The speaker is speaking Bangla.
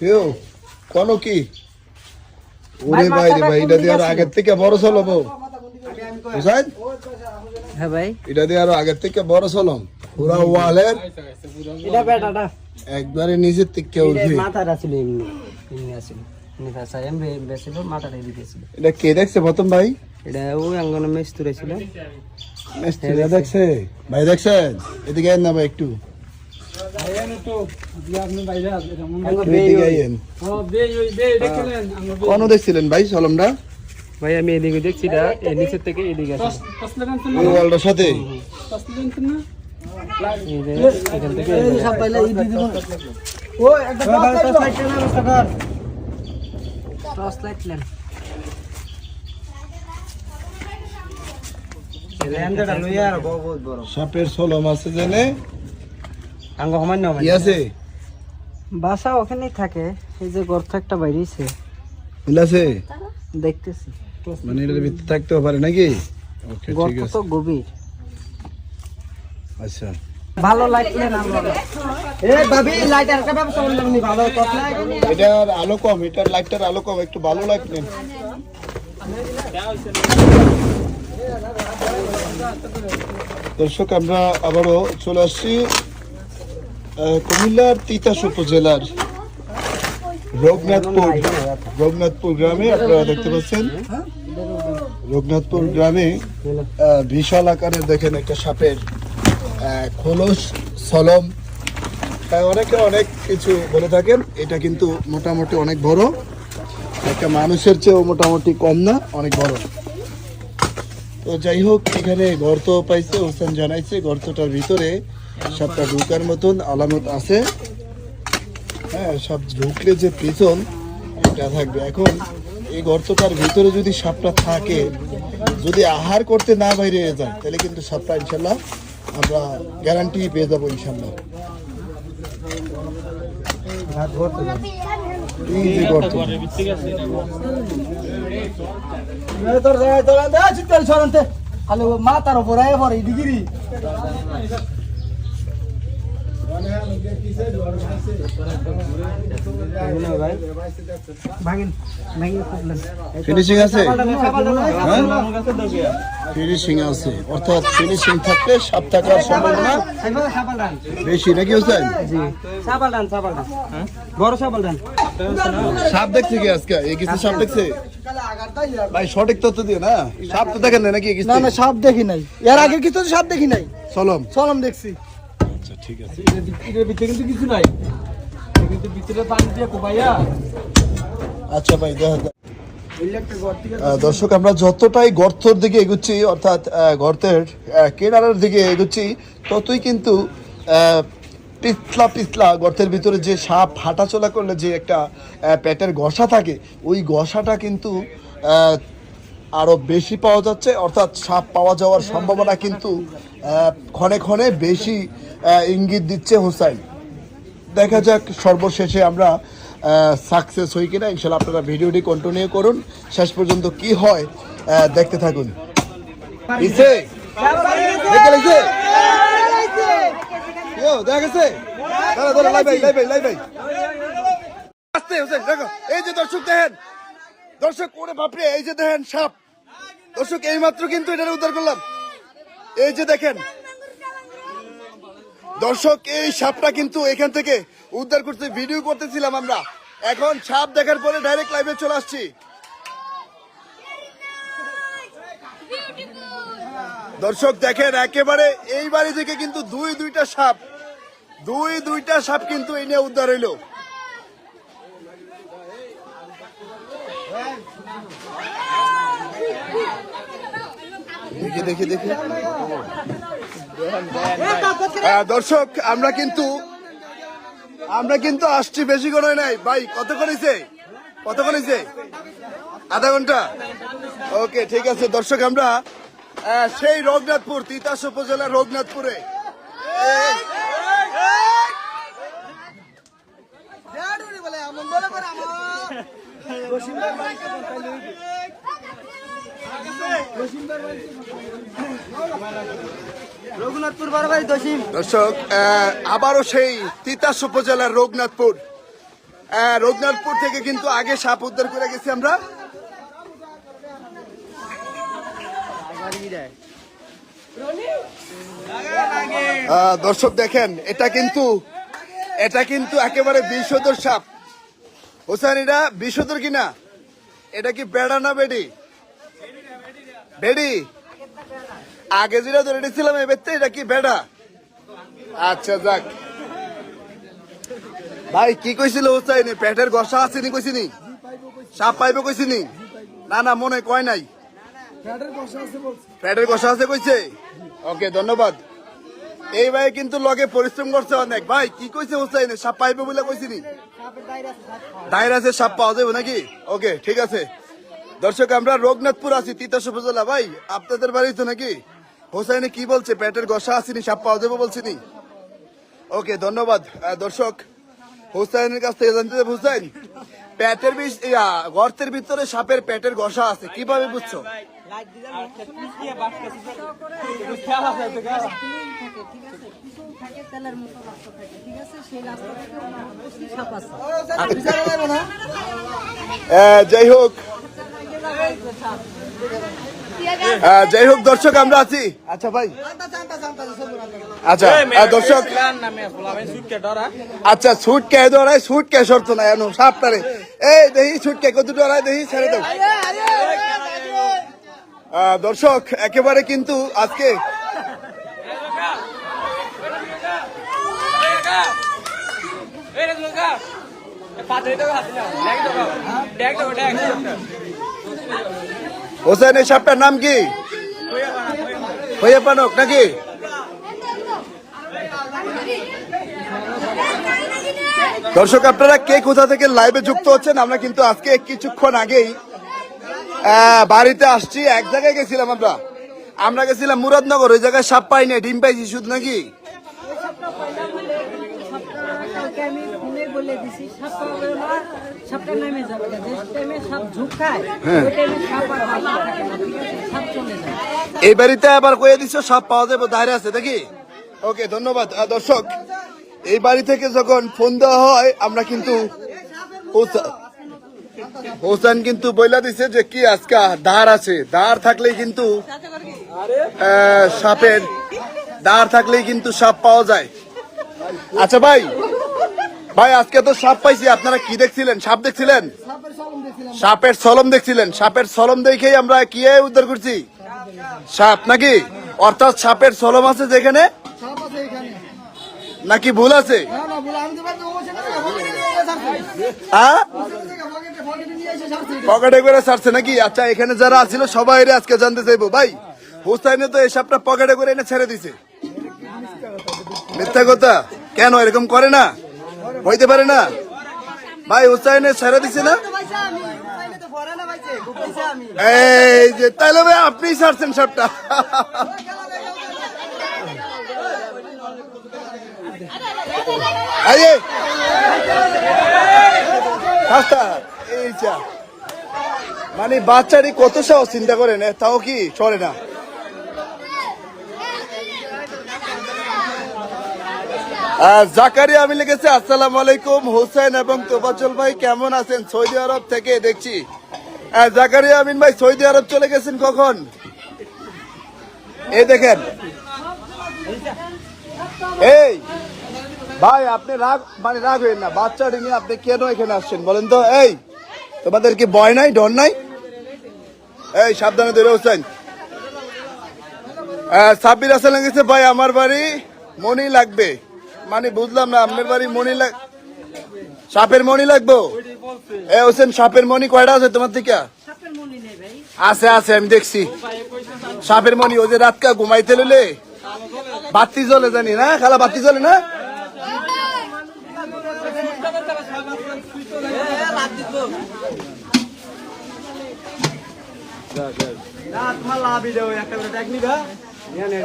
কেউ কোন কি? ওরে ভাই রে ভাই এটা দিয়ে আরও আগের থেকে বড় চলবো বুঝাই হ্যাঁ ভাই। এটা দিয়ে আরও আগের থেকে বড় চলম পুরা ওয়ালের এটা বেটাটা একবারে নিজের থেকে উঠবি। মাথাটা ছিল এমনি এমনি আছিল এটা কে দেখছে প্রথম ভাই? এটা মেস্তুরে ছিল। মিস্ত্রিরা দেখছে। ভাই দেখছেন? এদিকে না ভাই একটু। কোন দেখছিলেন ভাই সলমটা ভাই আমি এদিকে দেখছি এটা এই নিচের থেকে এদিকে সাথে এই যে টর্চ লাইট লেন সাপের সলম আছে জেনে? আঙ্গ সমান্য কি আছে? বাসা ওখানেই থাকে। এই যে গর্ত একটা বাইরেছে। মিল আছে? দেখতেছি। মানে এটার ভিতরে থাকতেও পারে নাকি? ওকে ঠিক গর্ত তো গভীর। আচ্ছা। ভালো এ ভাবি লাইট আর একটা ব্যবস্থা করলাম নি? ভালো লাইট এটার আলো কম এটার লাইটটার আলো কম একটু ভালো নেন দর্শক আমরা আবারও চলে আসছি। কুমিল্লার তিতাস উপজেলার রঘুনাথপুর রঘুনাথপুর গ্রামে আপনারা দেখতে পাচ্ছেন। রঘুনাথপুর গ্রামে বিশাল আকারের দেখেন একটা সাপের খোলস, সলম। অনেকে অনেক কিছু বলে থাকেন, এটা কিন্তু মোটামুটি অনেক বড়। একটা মানুষের চেয়েও মোটামুটি কম না, অনেক বড়। তো যাই হোক, এখানে গর্ত পাইছে, হোসেন জানাইছে গর্তটার ভিতরে সবটা ঢুকার মতন আলামত আছে। হ্যাঁ সব ঢুকলে যে পিছন, এটা থাকবে। এখন এই গর্তটার ভিতরে যদি সাপটা থাকে, যদি আহার করতে না বাইরে যায়, তাহলে কিন্তু সাপটা ইনশাল্লাহ আমরা গ্যারান্টি পেয়ে যাব ইনশাল্লাহ। খালি মাথার উপর আয় পরে ডিগ্রি ফিনিশিং আছে? ফিনিশিং আছে। অর্থাৎ ফিনিশিং থাকলে সাপ থাকার সম্ভাবনা বেশি নাকি হোসেন বড় সাবাল ডান। সাপ দেখছে কি আজকে? এই কিছু সাপ দেখছে? ভাই সঠিক তথ্য দিয়ে না। সাপ তো দেখেন না নাকি না না সাপ দেখি নাই। এর আগে কিছু সাপ দেখি নাই? চলম চলম দেখছি। ঠিক আছে। এর ভিতরে কিন্তু কিছু নাই। কিন্তু ভিতরে পানি দিয়ে কোবাইয়া। আচ্ছা ভাই দেখা দর্শক আমরা যতটাই গর্তর দিকে এগুচ্ছি অর্থাৎ গর্তের কিনারার দিকে এগুচ্ছি ততই কিন্তু আহ, পিছলা পিছলা গর্তের ভিতরে যে সাপ হাঁটাচলা করলে যে একটা পেটের গসা থাকে ওই গসাটা কিন্তু আহ, আরও বেশি পাওয়া যাচ্ছে অর্থাৎ সাপ পাওয়া যাওয়ার সম্ভাবনা কিন্তু ক্ষণে ক্ষণে বেশি ইঙ্গিত দিচ্ছে হোসাইন। দেখা যাক সর্বশেষে আমরা সাকসেস হই কিনা। ইনশাল্লাহ আপনারা ভিডিওটি কন্টিনিউ করুন। শেষ পর্যন্ত কি হয় দেখতে থাকুন। দেখে গেছে? এই যে দর্শক দেখেন দর্শক, ওরে বাপরে, এই যে দেখেন সাপ। দর্শক এই মাত্র কিন্তু এটা উদ্ধার করলাম। এই যে দেখেন। দর্শক, এই সাপটা কিন্তু এখান থেকে উদ্ধার করতে ভিডিও করতেছিলাম আমরা। এখন সাপ দেখার পরে ডাইরেক্ট লাইভে চলে আসছি। দর্শক, দেখেন, একেবারে এই বাড়ি থেকে কিন্তু দুই দুইটা সাপ দুই দুইটা সাপ কিন্তু এই নিয়ে উদ্ধার হইল। দেখি দেখি দেখি। দর্শক আমরা কিন্তু আমরা কিন্তু আসছি বেশি করে নাই। ভাই কত করেছে কত করেছে আধা ঘণ্টা? ওকে ঠিক আছে। দর্শক আমরা সেই রঘনাথপুর তিতাস উপজেলার রঘনাথপুরে। দশিম দর্শক আবারও সেই তিতাস উপজেলার রঘুনাথপুর। রঘুনাথপুর থেকে কিন্তু আগে সাপ উদ্ধার করে গেছি আমরা। দর্শক দেখেন, এটা কিন্তু এটা কিন্তু একেবারে বিশোধর সাপ। হোসেন, এটা বিশোধর কিনা? এটা কি বেড়া না বেডি? বেডি? আগে যেটা ধরে রেখেছিলাম এবার তো এটা কি বেড়া? আচ্ছা যাক। ভাই কি কইছিল হোসাইনি? পেটের গসা আসেনি কইছিনি? সাপ পাইবে কইছিনি? না না মনে কয় নাই। পেটের গসা আছে কইছে? ওকে ধন্যবাদ। এই ভাই কিন্তু লগে পরিশ্রম করছে অনেক। ভাই কি কইছে হোসাইনি? সাপ পাইবে বলে কইছিনি? দায়রাসে সাপ পাওয়া যাবে নাকি? ওকে ঠিক আছে। দর্শক আমরা রঘুনাথপুর আছি তিতাস উপজেলা। ভাই আপনাদের বাড়ি তো নাকি? হোসাইনে কি বলছে? পেটের গসা আসেনি সাপ পাওয়া যাবে বলছিনি ওকে ধন্যবাদ। দর্শক হোসাইনের কাছ থেকে জানতে হুসাইন পেটের বিষ ইয়া, গর্তের ভিতরে সাপের পেটের গসা আছে কীভাবে বুঝছ? আহ, যাই হোক যাই হোক দর্শক আমরা আছি। আচ্ছা ভাই। আচ্ছা দর্শক আচ্ছা সুট কে ধরায় সুট কে শর্ত না এনো সাপটারে। এই দেখি সুট কে কত ধরায় দেখি ছেড়ে দাও। দর্শক একেবারে কিন্তু আজকে এই হোসেন, এই সাপটার নাম কি? হইয়া পানক নাকি? দর্শক, আপনারা কে কোথা থেকে লাইভে যুক্ত হচ্ছেন, আমরা কিন্তু আজকে কিছুক্ষণ আগেই বাড়িতে আসছি। এক জায়গায় গেছিলাম আমরা। আমরা গেছিলাম মুরাদনগর, ওই জায়গায় সাপ পাই না ডিম পাইছি শুধু নাকি? কালকে আমি ফোনে বলে দিছি সাপ সাপটা নেমে যাবে যে টাইমে সাপ ঝুঁক খায় ওই টাইমে সাপ আর বাকি থাকে না ঠিক আছে সাপ চলে যায়। এই বাড়িতে আবার কয়ে দিচ্ছ সব পাওয়া যাবে দাঁড়ে আছে দেখি ওকে ধন্যবাদ। দর্শক এই বাড়ি থেকে যখন ফোন দেওয়া হয় আমরা কিন্তু হোসা- হোসেন কিন্তু বইলা দিছে যে কি আজকে দাঁড় আছে। দাঁড় থাকলেই কিন্তু সাপের দাঁড় থাকলেই কিন্তু সাপ পাওয়া যায়। আচ্ছা ভাই ভাই, আজকে তো সাপ পাইছি, আপনারা কি দেখছিলেন? সাপ দেখছিলেন? সাপের সলম দেখছিলেন, সাপের সলম দেখেই আমরা কি উদ্ধার করছি? সাপ নাকি? অর্থাৎ সাপের সলম আছে যেখানে? নাকি ভুল আছে? হ্যাঁ? পকেটে করে ছাড়ছে নাকি? আচ্ছা এখানে যারা আছিল সবাই আজকে জানতে চাইব। ভাই হুসাইনে তো এই সাপটা পকেটে করে এনে ছেড়ে দিছে। মিথ্যা কথা? কেন, এরকম করে না? হইতে পারে না। ভাই হুসাইনে ছেড়ে দিছে না? এই যে তাহলে ভাই, আপনি এই যা। মানে বাচ্চারই কত সাহস, চিন্তা করেন তাও কি সরে না? জাকারিয়া আমি লিখেছে, আসসালামু আলাইকুম, হোসেন এবং তোফাজল ভাই, কেমন আছেন? সৌদি আরব থেকে দেখছি। জাকারিয়া আমিন ভাই, সৌদি আরব চলে গেছেন কখন? এই দেখেন। এই, ভাই, আপনি রাগ মানে রাগ হইন না, বাচ্চাটি নিয়ে আপনি কেন এখানে আসছেন বলেন তো? এই, তোমাদের কি ভয় নাই, ডর নাই? এই, সাবধানে ধরে, হোসেন। সাব্বির হাসান গেছে, ভাই, আমার বাড়ি মনি লাগবে মানে বুঝলাম না আপনার বাড়ি মনি লাগ সাপের মনি লাগবো? এ হোসেন সাপের মনি কয়টা আছে তোমার থেকে সাপের মনি নেই ভাই। আছে আছে আমি দেখছি। সাপের মনি ওই যে রাতকা ঘুমাইতে লইলে? বাতি জ্বলে জানি না? খালা বাতি জ্বলে না? দেখ